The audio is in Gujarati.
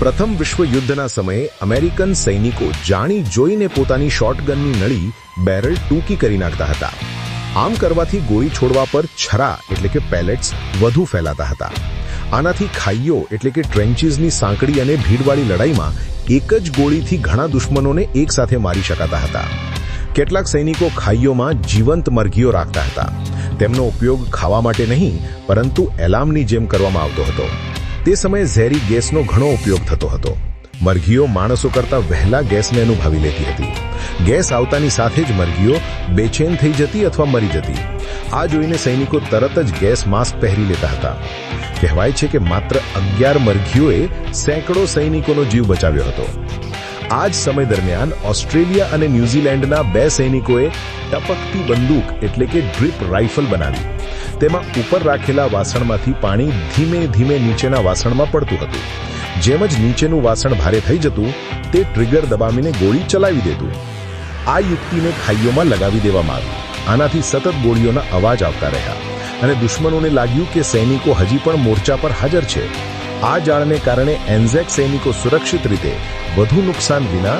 પ્રથમ વિશ્વયુદ્ધના સમયે અમેરિકન સૈનિકો જાણી જોઈને પોતાની શોટગનની નળી બેરલ ટૂંકી કરી નાખતા હતા. આમ કરવાથી ગોળી છોડવા પર છરા એટલે કે પેલેટ્સ વધુ ફેલાતા હતા. આનાથી ખાઈઓ એટલે કે ટ્રેન્ચીસની સાંકડી અને ભીડવાળી લડાઈમાં એક જ ગોળીથી ઘણા દુશ્મનોને એકસાથે મારી શકાતા હતા. કેટલાક સૈનિકો ખાઈઓમાં જીવંત મરઘીઓ રાખતા હતા. તેમનો ઉપયોગ ખાવા માટે નહીં, પરંતુ એલાર્મની જેમ કરવામાં આવતો હતો. તે સમયે ઝેરી ગેસનો ઘણો ઉપયોગ થતો હતો. મરઘીઓ માણસો કરતા વહેલા ગેસને અનુભવી લેતી હતી. ગેસ આવતાની સાથે જ મરઘીઓ બેચેન થઈ જતી અથવા મરી જતી. આ જોઈને સૈનિકો તરત જ ગેસ માસ્ક પહેરી લેતા હતા. કહેવાય છે કે માત્ર અગિયાર મરઘીઓએ સેંકડો સૈનિકોનો જીવ બચાવ્યો હતો. આ જ સમય દરમિયાન ઓસ્ટ્રેલિયા અને ન્યૂઝીલેન્ડના બે સૈનિકોએ ટપકતી બંદૂક એટલે કે ડ્રીપ રાઇફલ બનાવી. તેમાં ઉપર રાખેલા વાસણમાંથી પાણી ધીમે ધીમે નીચેના વાસણમાં પડતું હતું. જેમ જ નીચેનું વાસણ ભારે થઈ જતું, તે ટ્રિગર દબાવીને ગોળી ચલાવી દેતું. આ યુક્તિને ખાઈઓમાં લગાવી દેવામાં આવી. આનાથી સતત ગોળીઓના અવાજ આવતા રહ્યા. અને દુશ્મનોને લાગ્યું કે સૈનિકો હજી પણ મોરચા પર હાજર છે. આ જાળને કારણે એન્ઝેક સૈનિકો સુરક્ષિત રીતે વધુ નુકસાન વિના